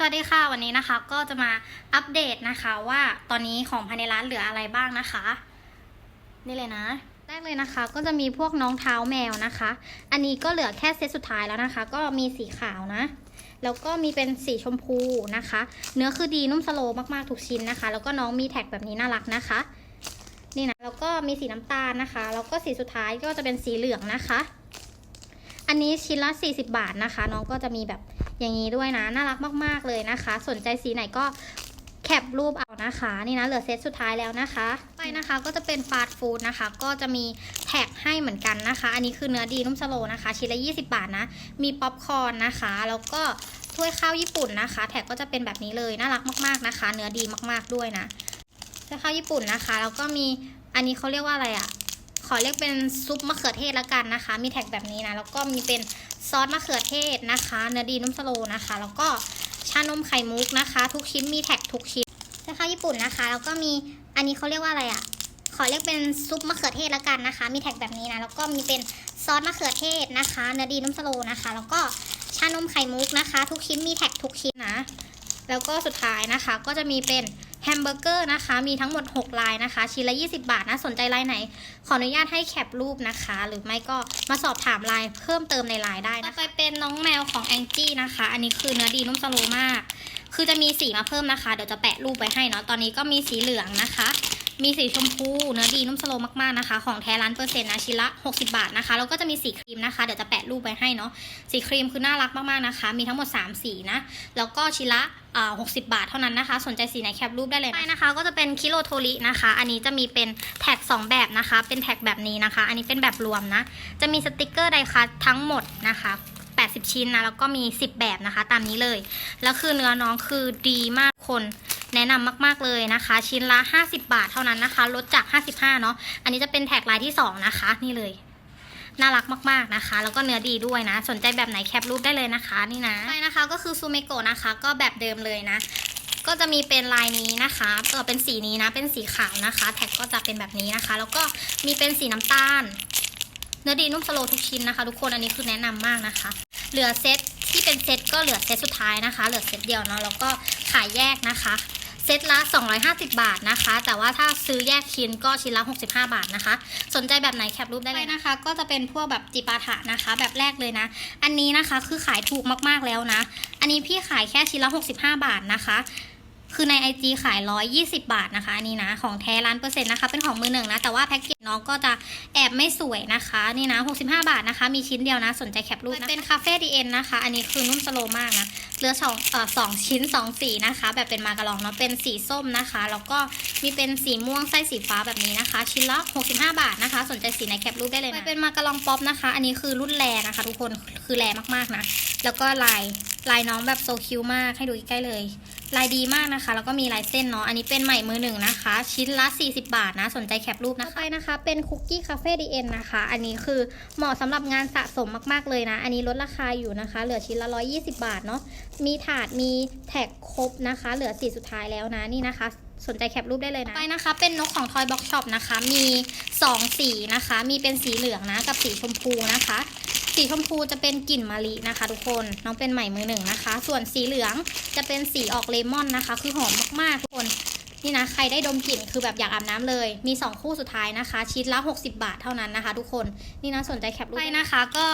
สวัสดีค่ะวันนี้นะคะก็จะมาอัปเดตนะคะว่าตอนนี้ของภายในร้านเหลืออะไรบ้างนะคะ นี่เลยนะแรกเลยนะคะก็จะมีพวกน้องเท้าแมวนะคะ อันนี้ก็เหลือแค่เซตสุดท้ายแล้วนะคะ ก็มีสีขาวนะ แล้วก็มีเป็นสีชมพูนะคะ เนื้อคือดีนุ่มสโลว์มากๆทุกชิ้นนะคะ แล้วก็น้องมีแท็กแบบนี้น่ารักนะคะ นี่นะแล้วก็มีสีน้ำตาลนะคะแล้วก็สีสุดท้ายก็จะเป็นสีเหลืองนะคะ อันนี้ชิ้นละ 40 บาทนะคะ น้องก็จะมีแบบอย่างนี้ด้วยนะ น่ารักมากๆเลยนะคะ สนใจสีไหนก็แคปรูปเอานะคะ นี่นะเหลือเซตสุดท้ายแล้วนะคะ ไปนะคะก็จะเป็นฟาสต์ฟู้ดนะคะ ก็จะมีแท็กให้เหมือนกันนะคะ อันนี้คือเนื้อดีนุ่มสโลนะคะ ชิ้นละ 20 บาทนะ มีป๊อปคอร์นนะคะ แล้วก็ถ้วยข้าวญี่ปุ่นนะคะ แท็กก็จะเป็นแบบนี้เลยน่ารักมากๆนะคะ เนื้อดีมากๆด้วยนะถ้วยข้าวญี่ปุ่นนะคะ แล้วก็มีอันนี้เขาเรียกว่าอะไรอะ ขอเรียกเป็นซุปมะเขือเทศละกันนะคะ มีแท็กแบบนี้นะ แล้วก็มีเป็นซอสมะเขือเทศนะคะ เนื้อดีนุ่มสโลนะคะ แล้วก็ชานมไข่มุกนะคะ ทุกชิ้นมีแท็กทุกชิ้นนะคะญี่ปุ่นนะคะ แล้วก็มีอันนี้เขาเรียกว่าอะไรอะ่ะขอเรียกเป็นซุปมะเขือเทศละกันนะคะ มีแท็กแบบนี้นะ แล้วก็มีเป็นซอสมะเขือเทศนะคะ เนื้อดีนุ่มสโลนะคะ แล้วก็ชานมไข่มุกนะคะ ทุกชิ้นมีแท็กทุกชิ้นนะ แล้วก็สุดท้ายนะคะ ก็จะมีเป็น แฮมเบอร์เกอร์นะคะ มีทั้งหมด 6 ลายนะคะ ชิ้นละ 20 บาทนะ สนใจลายไหน ขออนุญาตให้แคปรูปนะคะ หรือไม่ก็มาสอบถามลายเพิ่มเติมในลายได้นะไปเป็นน้องแมวของแองจี้นะคะ อันนี้คือเนื้อดีนุ่มสโลมาก คือจะมีสีมาเพิ่มนะคะ เดี๋ยวจะแปะรูปไว้ให้เนาะ ตอนนี้ก็มีสีเหลืองนะคะ มีสีชมพูเนื้อดีนุ่มสโลมากๆนะคะ ของแท้ร้านเปอร์เซ็นต์นะชิ้นละ 60 บาทนะคะ แล้วก็จะมีสีครีมนะคะ เดี๋ยวจะแปะรูปไว้ให้เนาะ สีครีมคือน่ารักมากๆนะคะ มีทั้งหมด 3 สีนะ แล้วก็ชิ้นละอ่า60บาทเท่านั้นนะคะ สนใจสีไหนแคปรูปได้เลยไปนะคะก็จะเป็นคิโลโทรินะคะ อันนี้จะมีเป็นแท็ก 2 แบบนะคะ เป็นแท็กแบบนี้นะคะ อันนี้เป็นแบบรวมนะ จะมีสติกเกอร์ไดคัททั้งหมดนะคะ80 ชิ้นนะ แล้วก็มี 10 แบบนะคะ ตามนี้เลย แล้วคือเนื้อน้องคือดีมากคน แนะนำมาก ๆเลยนะคะ ชิ้นละ 50 บาทเท่านั้นนะคะ ลดจาก 55 เนาะอันนี้จะเป็นแท็กลายที่ 2 นะคะ นี่เลยน่ารักมากๆนะคะ แล้วก็เนื้อดีด้วยนะ สนใจแบบไหนแคปรูปได้เลยนะคะนี่นะใช่นะคะก็คือซูเมโกะนะคะ ก็แบบเดิมเลยนะ ก็จะมีเป็นลายนี้นะคะเออเป็นสีนี้นะ เป็นสีขาวนะคะ แท็กก็จะเป็นแบบนี้นะคะ แล้วก็มีเป็นสีน้ำตาล เนื้อดีนุ่มสโลทุกชิ้นนะคะ ทุกคนอันนี้คือแนะนำมากนะคะ เหลือเซตที่เป็นเซตก็เหลือเซตสุดท้ายนะคะ เหลือเซตเดียวเนาะแล้วก็ขายแยกนะคะ เซตละ 250 บาทนะคะ แต่ว่าถ้าซื้อแยกชิ้นก็ชิ้นละ 65 บาทนะคะ สนใจแบบไหนแคปรูปได้เลยนะคะ ก็จะเป็นพวกแบบจิปาถะนะคะ แบบแรกเลยนะ อันนี้นะคะคือขายถูกมากๆแล้วนะ อันนี้พี่ขายแค่ชิ้นละ 65 บาทนะคะ คือใน IG ขาย 120 บาทนะคะอันนี้นะของแท้ร้านเปอร์เซ็นต์นะคะ เป็นของมือหนึ่งนะ แต่ว่าแพ็กเกจน้องก็จะแอบไม่สวยนะคะ นี่นะ 65 บาทนะคะ มีชิ้นเดียวนะ สนใจแคปรูปนะเป็นคาเฟ่ดีเอ็นนะคะ อันนี้คือนุ่มสโลว์มากนะเหลือสองเอ่อสองชิ้นสองสีนะคะ แบบเป็นมากระลองเนาะเป็นสีส้มนะคะ แล้วก็มีเป็นสีม่วงไส้สีฟ้าแบบนี้นะคะ ชิ้นละ65 บาทนะคะ สนใจสีไหนแคปรูปได้เลยนะเป็นมากระลองป๊อปนะคะ อันนี้คือรุ่นแรนะคะ ทุกคนคือแรมากๆนะ แล้วก็ลายลายน้องแบบโซคิวมากให้ดูใกล้ๆเลย ลายดีมากนะคะ แล้วก็มีลายเส้นเนาะอันนี้เป็นใหม่มือหนึ่งนะคะ ชิ้นละ 40 บาทนะ สนใจแคปรูปนะคะไปนะคะ เป็นคุกกี้คาเฟ่ดีเอ็นนะคะ อันนี้คือเหมาะสำหรับงานสะสมมากๆเลยนะ อันนี้ลดราคาอยู่นะคะ เหลือชิ้นละ 120 บาทเนาะมีถาดมีแท็กครบนะคะ เหลือสีสุดท้ายแล้วนะนี่นะคะสนใจแคปรูปได้เลยนะไปนะคะ เป็นนกของ Toy Box Shop นะคะ มี 2 สีนะคะ มีเป็นสีเหลืองนะ กับสีชมพูนะคะ สีชมพูจะเป็นกลิ่นมะลินะคะ ทุกคนน้องเป็นใหม่มือหนึ่งนะคะ ส่วนสีเหลืองจะเป็นสีออกเลมอนนะคะ คือหอมมากๆทุกคนนี่นะใครได้ดมกลิ่นคือแบบอยากอาบน้ำเลย มี 2 คู่สุดท้ายนะคะ ชิ้นละ 60 บาทเท่านั้นนะคะ ทุกคนนี่นะสนใจแคปรูปไปนะคะ ก็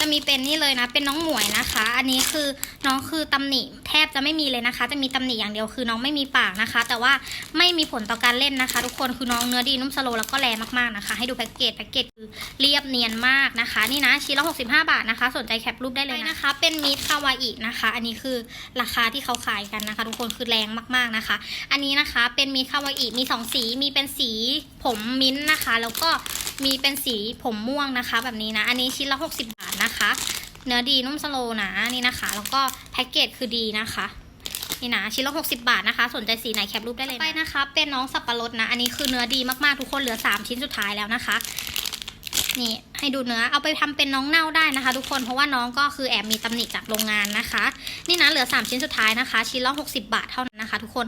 จะมีเป็นนี่เลยนะ เป็นน้องหมวยนะคะ อันนี้คือน้องคือตำหนิแทบจะไม่มีเลยนะคะ จะมีตำหนิอย่างเดียวคือน้องไม่มีปากนะคะ แต่ว่าไม่มีผลต่อการเล่นนะคะ ทุกคนคือน้องเนื้อดีนุ่มสโลว์แล้วก็แรงมากๆนะคะ ให้ดูแพ็กเกจแพ็กเกจคือเรียบเนียนมากนะคะ นี่นะชิ้นละ65 บาทนะคะ สนใจแคปรูปได้เลยนะคะ เป็นมิตรคาวาอินะคะ อันนี้คือราคาที่เขาขายกันนะคะ ทุกคนคือแรงมากๆนะคะ อันนี้นะคะเป็นมิตรคาวาอิมี 2 สีมีเป็นสีผมมิ้นท์นะคะ แล้วก็มีเป็นสีผมม่วงนะคะ แบบนี้นะ อันนี้ชิ้นละ 60 บาท นะคะ เนื้อดีนุ่มสโลว์นะนี่นะคะ แล้วก็แพ็กเกจคือดีนะคะนี่นะชิ้นละ60 บาทนะคะ สนใจสีไหนแคปรูปได้เลยไปนะคะ เป็นน้องสับปะรดนะ อันนี้คือเนื้อดีมากๆทุกคนเหลือ 3 ชิ้นสุดท้ายแล้วนะคะ นี่ให้ดูเนื้อเอาไปทำเป็นน้องเน่าได้นะคะ ทุกคนเพราะว่าน้องก็คือแอบมีตำหนิจากโรงงานนะคะ นี่นะเหลือ 3 ชิ้นสุดท้ายนะคะ ชิ้นละ60 บาทเท่านั้นนะคะ ทุกคน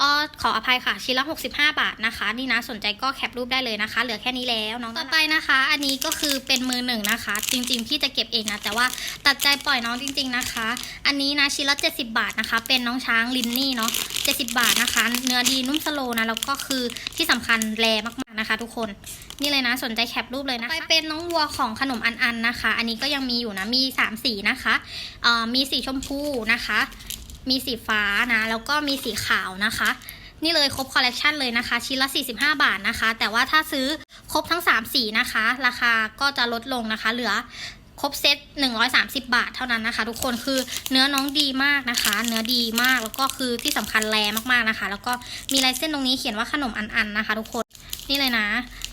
อ้อขออภัยค่ะชิ้นละ 65 บาทนะคะ นี่นะสนใจก็แคปรูปได้เลยนะคะ เหลือแค่นี้แล้วน้องต่อไปนะคะ อันนี้ก็คือเป็นมือหนึ่งนะคะ จริง ๆ พี่จะเก็บเองนะแต่ว่าตัดใจปล่อยน้องจริง ๆนะคะ อันนี้นะชิ้นละ 70 บาทนะคะ เป็นน้องช้างลินนี่เนาะ70 บาทนะคะ เนื้อดีนุ่มสโลนะแล้วก็คือที่สำคัญแรมากๆนะคะ ทุกคนนี่เลยนะสนใจแคปรูปเลยนะคะไปเป็นน้องวัวของขนมอันอันๆนะคะ อันนี้ก็ยังมีอยู่นะมีสามสีนะคะเอ่อมีสีชมพูนะคะ มีสีฟ้านะ แล้วก็มีสีขาวนะคะ นี่เลยครบคอลเลกชันเลยนะคะ ชิ้นละ 45 บาทนะคะ แต่ว่าถ้าซื้อครบทั้ง 3 สีนะคะ ราคาก็จะลดลงนะคะ เหลือครบเซต130 บาทเท่านั้นนะคะ ทุกคนคือเนื้อน้องดีมากนะคะ เนื้อดีมากแล้วก็คือที่สำคัญแรมากๆนะคะ แล้วก็มีลายเส้นตรงนี้เขียนว่าขนมอันๆนะคะ ทุกคนนี่เลยนะ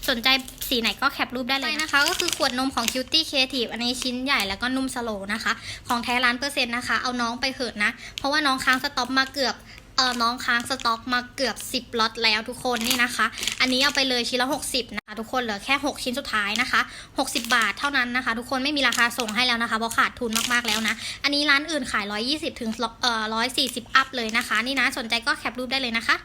สนใจสีไหนก็แคปรูปได้เลยนะคะ ก็คือขวดนมของ Cutie Creative อันนี้ชิ้นใหญ่แล้วก็นุ่มสโลนะคะ ของแท้ร้านเปอร์เซ็นต์นะคะ เอาน้องไปเถิดนะ เพราะว่าน้องค้างสต็อกมาเกือบเออน้องค้างสต็อกมาเกือบ 10ล็อตแล้วทุกคนนี่นะคะ อันนี้เอาไปเลยชิ้นละ 60 นะคะ ทุกคนเหลือแค่ 6 ชิ้นสุดท้ายนะคะ 60 บาทเท่านั้นนะคะ ทุกคนไม่มีราคาส่งให้แล้วนะคะเพราะขาดทุนมากๆแล้วนะ อันนี้ร้านอื่นขาย 120ถึงเอ่อ140 อัพเลยนะคะ นี่นะสนใจก็แคปรูปได้เลยนะคะ